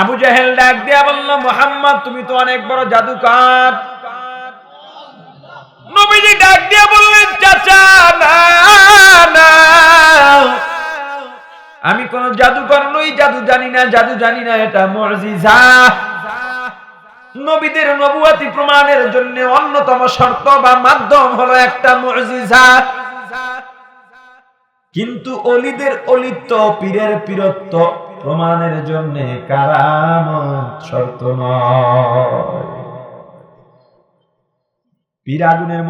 আবু জাহেল ডাক দিয়া বলল, মোহাম্মদ, তুমি তো অনেক বড় জাদুকর। নবীজি ডাক দিয়া বললেন, চাচা, না আমি কোন জাদুকর নই, জাদু জানি না, জাদু জানি না, এটা মর্জিজা নবীদের নবুয়াতি প্রমাণের জন্য অন্যতম শর্ত বা মাধ্যম হলো একটা মর্জিজা কিন্তু অলিদের অলিত্ব, পীরের পীরত্ব প্রমাণের জন্য কারামত শর্ত নয়।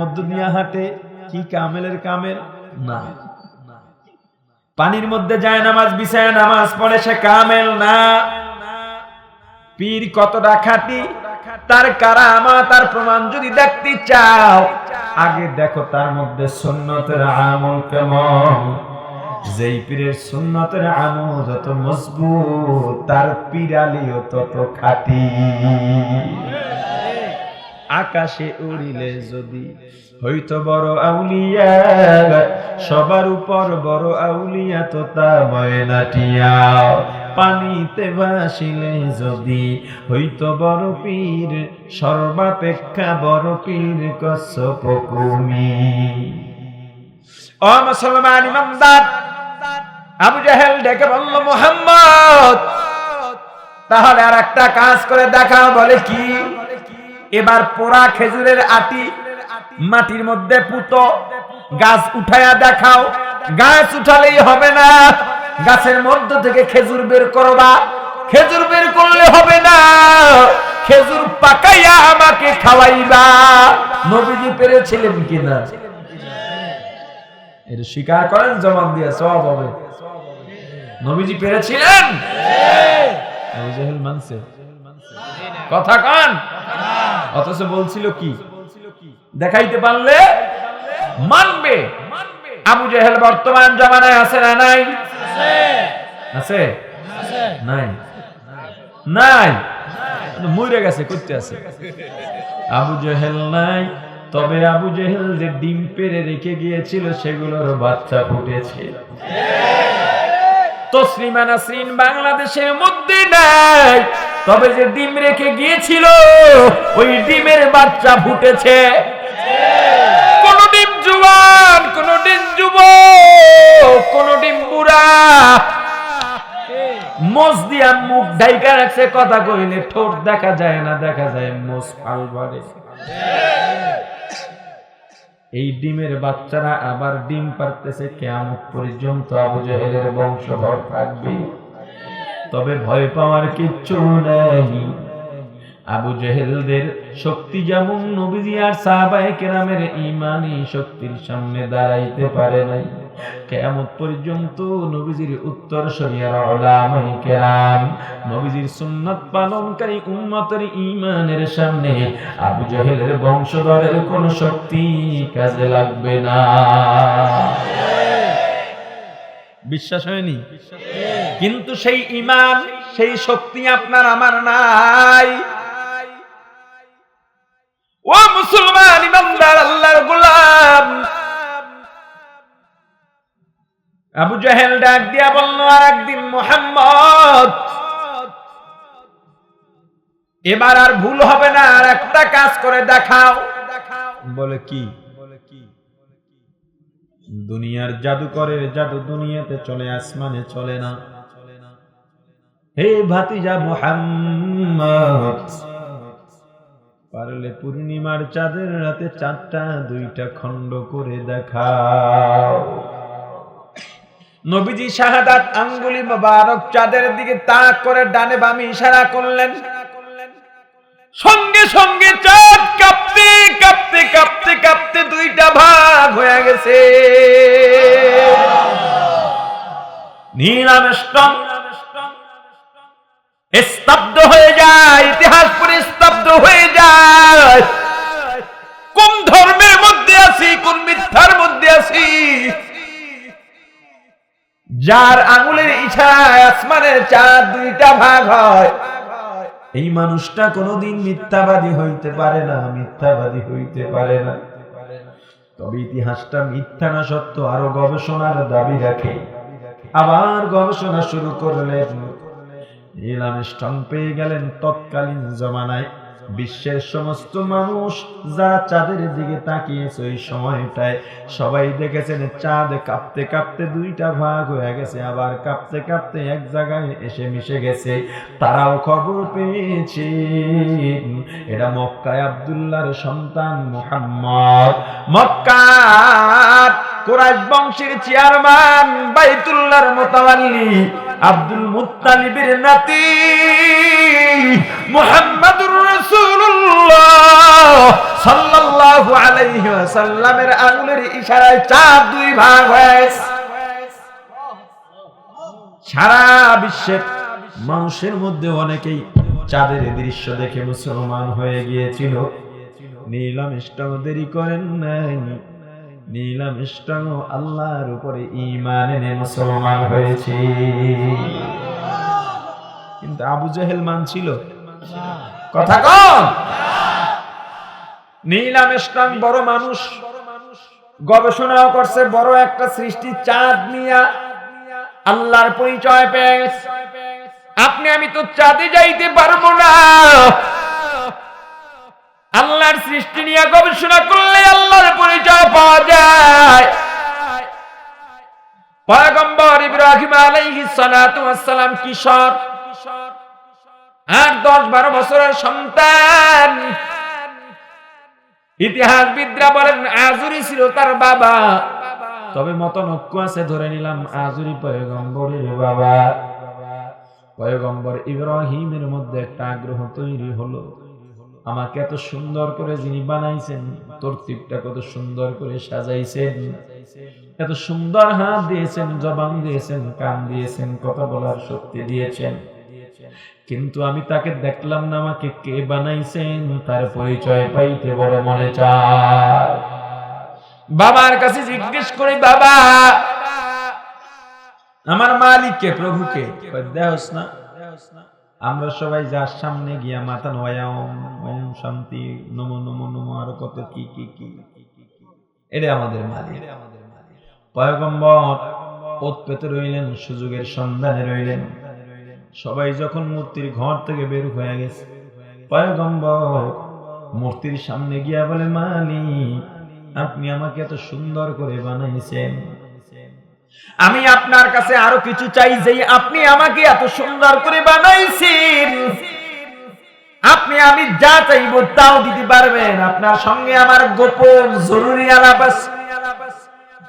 মধ্য দিয়ে হাঁটে, কি কামেলের কামেল? না পানির মধ্যে যায় নামাজ, বিছায় নামাজ পড়ে, সে কামেল না। পীর কতটা খাটি, তার কারামা তার প্রমাণ যদি দেখতে চাও, আগে দেখো তার মধ্যে সুন্নতের আমল কেমন। যেই পীরের সুন্নতের আমল যত মজবুত, তার পীরালিও তত খাটি। আকাশে উড়িলে যদি হইতো বড় আউলিয়া, সবার উপর বড় আউলিয়া তো তা ময়নাটিয়া। পানিতে ভাসিলে যদি হইতো বড় পীর, সর্বাপেক্ষা বড় পীর কশ্যপ কুমি ও মুসলমান ইমানদার আবু জাহেল ডেকে বলল, মোহাম্মদ, তাহলে আর একটা কাজ করে দেখা বলে কি? এবার পোড়া খেজুরের আটি মাটির মধ্যে পুতো, গাছ উঠায়া দেখাও। গাছ উঠালেই হবে না। গাছের মধ্য থেকে খেজুর বের করবা। খেজুর বের করলে হবে না। খেজুর পাকাইয়া আমাকে খাওয়াইবা। নবীজি পেরেছিলেন কিনা? এটা স্বীকার করেন জবাব দিয়ে, সব হবে। নবীজি পেরেছিলেন? আবু জাহেল মানছে। কথা কান। অথচ বলছিল কি? দেখাইতে পারলে মানবে। আবু জেহেল বর্তমান জামানায় আছে না নাই? আছে। নাই। নাই। মরে গেছে করতে আছে। আবু জেহেল নাই। তবে আবু জেহেল যে ডিম পেরে রেখে গিয়েছিল সেগুলোর বাচ্চা ফুটেছে। তসলিমা নাসরিন বাংলাদেশের মধ্যে নাই। তবে যে ডিম রেখে গিয়েছিল, ওই ডিমের বাচ্চা ফুটেছে। কোন ডিম জুয়ান, কোন ডিম যুব কোন ডিম বুড়া। মোজ মুখ ঢাইকা রাখছে, কথা কইলে ঠোঁট দেখা যায় না, দেখা যায় মোজ ফাল এই ডিমের বাচ্চারা আবার ডিম পারতেছে কেমন পর্যন্ত আবু জাহেলের বংশধর থাকবে। তবে ভয় পাওয়ার কিচ্ছু নেই। আবু জেহেলদের শক্তি যেমন নবীজি আর সাহাবায়ে কেরামের ইমানি শক্তির সামনে দাঁড়াইতে পারে নাই। কেয়ামত পর্যন্ত নবীজির উত্তর শরিয়ার ওলামায়ে কেরাম নবীজির সুন্নাত পালনকারী উম্মতের ইমানের সামনে আবু জেহেলের বংশধরের কোন শক্তি কাজে লাগবে না। বিশ্বাস হয়নি? কিন্তু সেই ইমান সেই শক্তি আপনার আমার নাই। আবু জাহেল ডাক দিয়া বলল আর একদিন মোহাম্মদ, এবার আর ভুল হবে না, আর একটা কাজ করে দেখাও। বলে কি? দুনিয়ার জাদুকরের জাদু দুনিয়াতে চলে, আসমানে চলে না। হে ভাতিজা মোহাম্মদ, পারলে পূর্ণিমার চাঁদের রাতে চারটা দুইটা খণ্ড করে দেখাও। নবীজি শাহাদাত, আঙ্গুলি মোবারক চাঁদের দিকে তাক করে ডানে বামে ইশারা করলেন। সঙ্গে সঙ্গে চাঁদ কাঁপতে কাঁপতে কাঁপতে কাঁপতে দুইটা ভাগ হয়ে গেছে। নীলামেষ্টম স্তব্ধ হয়ে যায়, ইতিহাস পুরে স্তব্ধ হয়ে যায়। কোন ধর্মের মধ্যে আছি, কোন মিথ্যার মধ্যে আছি? যার আঙুলের ইচ্ছায় আসমানের চাঁদ দুইটা ভাগ হয়। এই মানুষটা কোনোদিন মিথ্যাবাদী হইতে পারে না, মিথ্যাবাদী হইতে পারে না। তবে ইতিহাসটা মিথ্যা না সত্য, আরও গবেষণার দাবি রাখে। আবার গবেষণা শুরু করলেন। ইলাম স্ট্রং পেয়ে গেলেন তৎকালীন জমানায়। বিশ্বের সমস্ত মানুষ যারা চাঁদের দিকে তাকিয়েছে ওই সময়টায়, সবাই দেখেছেন চাঁদ কাঁপতে কাঁপতে দুইটা ভাগ হয়ে গেছে, আবার কাঁপতে কাঁপতে এক জায়গায় এসে মিশে গেছে। তারাও খবর পেয়েছে এটা মক্কায় আব্দুল্লাহর সন্তান মোহাম্মদ। মক্কার কোরাইশ বংশের চেয়ারম্যান বাইতুল্লাহর মোতাবাল্লি আব্দুল মুত্তালিবের নাতি মুহাম্মাদুর রাসূলুল্লাহ সাল্লাল্লাহু ইশারায় চাঁদ দুই ভাগ হয়েছে। সারা বিশ্বের মানুষের মধ্যে অনেকেই চাঁদের দৃশ্য দেখে মুসলমান হয়ে গিয়েছিল। নীলাম ইস্টাও দেরি করেন নাই। নীলাম ইস্টাও আল্লাহর উপরে ইমান এনে মুসলমান হয়েছে। কিন্তু আবু জাহেল মানছিল কথা কম নীলাম ইসলাম বড় মানুষ। গবেষণাও করছে বড় একটা সৃষ্টি চাঁদ নিয়া আল্লাহর পরিচয় পেয়ে আপনি, আমি তো চাঁদে যাইতে পারব না। আল্লাহর সৃষ্টি নিয়ে গবেষণা করলে আল্লাহর পরিচয় পাওয়া যায়। পয়গম্বর ইব্রাহিম আলাইহিস সালাতু ওয়াস সালাম কিশোর আর দশ বারো বছরের সন্তান। ইতিহাসবিদরা বলেন, আজুরি ছিল তার বাবা। তবে মতনৈক্য আছে, ধরে নিলাম, আজুরি পয়গম্বরের বাবা। পয়গম্বর ইব্রাহিমের মধ্যে একটা আগ্রহ তৈরি হলো। আমাকে এত সুন্দর করে যিনি বানাইছেন, তরতিবটা কত সুন্দর করে সাজাইছেন। এত সুন্দর হাত দিয়েছেন, জবান দিয়েছেন, কান দিয়েছেন, কথা বলার শক্তি দিয়েছেন। কিন্তু আমি তাকে দেখলাম না, আমাকে কে বানাইছেন তার পরিচয় পাইতে বড় মনে চায়। বাবার কাছে জিজ্ঞেস করি, বাবা, আমার মালিককে, প্রভুকে? দেহস না। আমরা সবাই যার সামনে গিয়া মাথা নোয়া ওম ওম শান্তি, নমো নমো নমো, আর কত কি কি কি এটা আমাদের মালিক। পয়গম্বর ওত পেতে রইলেন, সুযোগের সন্ধানে রইলেন। সবাই যখন মূর্তির ঘর থেকে বের হয়ে গেছে, পয়গম্বর মূর্তির সামনে গিয়া বলে, মালিক, আপনি আমাকে এত সুন্দর করে বানাইছেন। আমি আপনার কাছে আরও কিছু চাই যে আপনি আমাকে এত সুন্দর করে বানাইছেন। আপনি, আমি যা চাইব তাও দিতে পারবেন। আপনার সঙ্গে আমার গোপন জরুরি আলাপ আছে।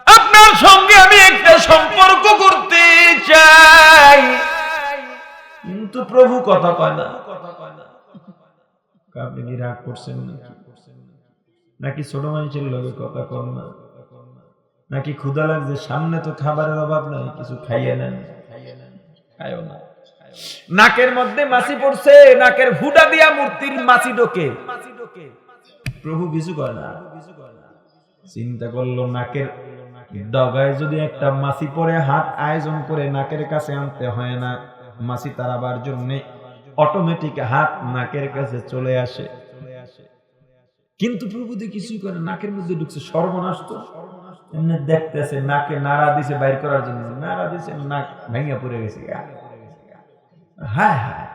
আপনার সঙ্গে আমি একটা সম্পর্ক করতে চাই। কিন্তু প্রভু কথা কয় না। আপনি কি রাগ করছেন নাকি? নাকি ছোট মানুষের লোকের কথা কর না? নাকি ক্ষুধা লাগছে? সামনে তো খাবারের অভাব নাই, কিছু খাইয়ে নেন। খাইও না। নাকের মধ্যে মাছি পড়ছে, নাকের ফুটা দিয়া মূর্তির মাছি ঢোকে প্রভু কিছু করে না। চিন্তা করল নাকের ডগায় যদি একটা মাছি পরে হাত আয়োজন করে নাকের কাছে আনতে হয় না। মাছি তারাবার জন্য অটোমেটিক হাত নাকের কাছে চলে আসে। কিন্তু প্রভু দিয়ে কিছুই করে নাকের মধ্যে ঢুকছে সর্বনাশ তো। এমনি দেখতেছে, নাকে নাড়া দিছে বাইর করার জন্য। নাড়া দিছে, নাক ভেঙে পড়ে গেছে। হায় হায়।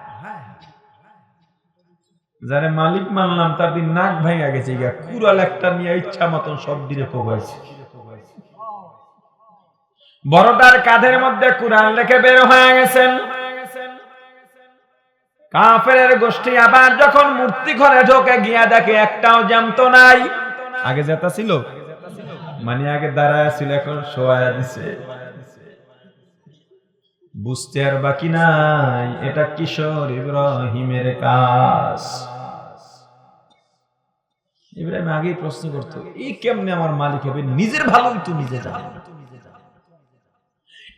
যারে মালিক মানলাম, তার দিন নাক ভেঙে গেছে গা। কুড়াল একটা নিয়ে ইচ্ছা মতন সব দিনে কোবাইছে বড়টার কাঁধের মধ্যে কুরআন রেখে বের হয়ে গেছেন। কাফের গোষ্ঠী আবার যখন মূর্তি ঘরে ঢোকে, গিয়া দেখে একটাও জানতো নাই। আগে যেটা ছিল? মানে আগে দাঁড়ায় ছিল, এখন শোয়া দিছে। বুঝতে আর বাকি নাই, এটা কিশোর ইব্রাহিমের কাজ। ইব্রাহিম আগেই প্রশ্ন করতো, এই কেমনে আমার মালিক হবে? নিজের ভালোই তো নিজে জানে না।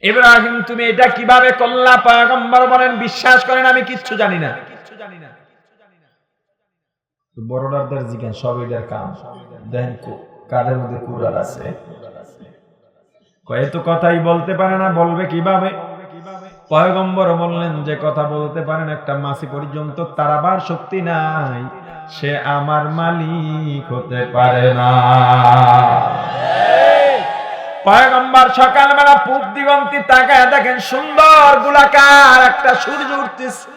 ইব্রাহিম, তুমি এটা কীভাবে করলা? পয়গম্বর বলেন বিশ্বাস করেন, আমি কিচ্ছু জানি না। সব এটার কাম। দেখেন কাদের মধ্যে আছে। কথাই বলতে পারে না, বলবে কীভাবে? পয়গম্বর বললেন যে কথা বলতে পারেন একটা মাসি পর্যন্ত তারাবার শক্তি নাই। সে আমার মালিক হতে পারে না। পয়গম্বর সকালবেলা পূব দিগন্তি তাকায় দেখেন সুন্দর গোলাকার একটা সূর্য উঠতেছে।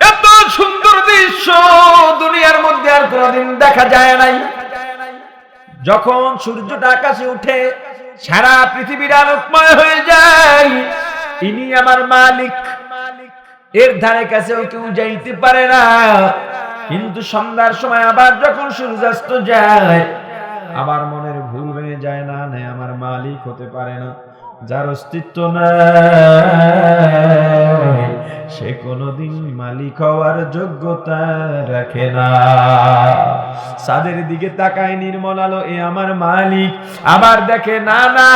এত সুন্দর দৃশ্য দুনিয়ার মধ্যে আর দেখা যায় নাই। যখন সূর্যটা আকাশে উঠে সারা পৃথিবীর আলোকময় হয়ে যায়, ইনি আমার মালিক। এর ধারে কাছেও কেউ যাইতে পারে না। কিন্তু সন্ধ্যার সময় আবার যখন সূর্যাস্ত যায় আবার মনের ভুল হয়ে যায় না না আমার মালিক হতে পারে না। যার অস্তিত্ব নাই, সে কোনোদিন মালিক হওয়ার যোগ্যতা রাখে না। সাদের দিকে তাকায় নির্মল আলো, এ আমার মালিক। আবার দেখে, না না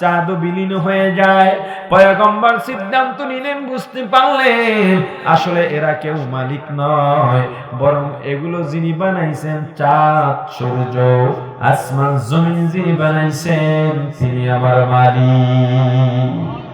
চাঁদও বিলীন হয়ে যায়। পয়গম্বর সিদ্ধান্ত নিলেন, বুঝতে পারলেন, আসলে এরা কেউ মালিক নয়। বরং এগুলো যিনি বানাইছেন, চাঁদ, সূর্য, আসমান, জমিন যিনি বানাইছেন, তিনি আমার মালিক।